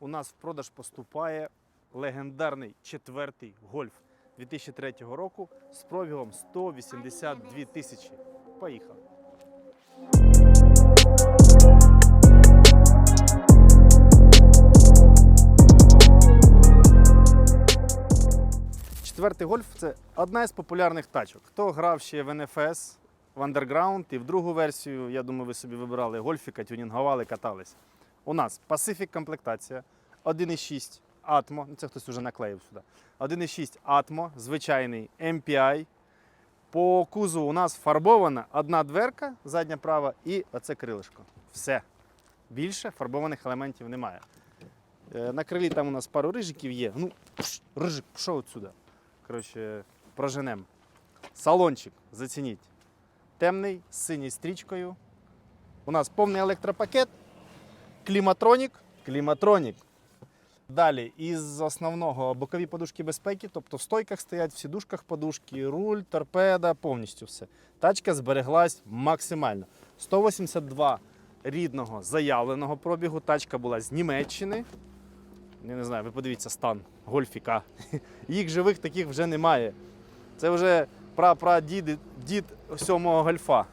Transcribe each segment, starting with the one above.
у нас в продаж поступає легендарний четвертий гольф 2003 року з пробігом 182 тисячі. Поїхали. Четвертий гольф це одна із популярних тачок. Хто грав ще в NFS, в Underground і в другу версію, я думаю, ви собі вибирали гольфіка, тюнінгували, катались. У нас Pacific комплектація 1.6 Atmo, ну це хтось вже наклеїв сюди. 1.6 Atmo, звичайний MPI. По кузову у нас фарбована одна дверка, задня права, і оце крилишко. Все. Більше фарбованих елементів немає. Е, На крилі там у нас пару рижиків є. Ну, рижик, пішов отсюди. Коротше, проженем. Салончик, зацініть. Темний, з синьою стрічкою. У нас повний електропакет, кліматронік, кліматронік. Далі із основного бокові подушки безпеки, тобто в стойках стоять, в сідушках подушки, руль, торпеда, повністю все. Тачка збереглась максимально. 182 рідного заявленого пробігу. Тачка була з Німеччини. Я не знаю, ви подивіться стан гольфіка. Їх живих таких вже немає. Це вже пра-пра-дід дід сьомого гольфа.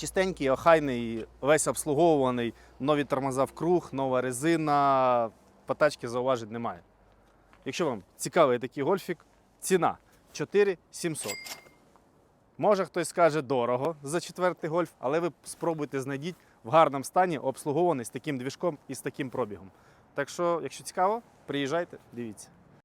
Чистенький, охайний, весь обслуговуваний, нові тормоза в круг, нова резина. По тачці зауважень немає. Якщо вам цікавий такий гольфік, ціна 4700. Може хтось скаже дорого за четвертий гольф, але ви спробуйте знайдіть в гарному стані, обслугований з таким двіжком і з таким пробігом. Так що, якщо цікаво, приїжджайте, дивіться.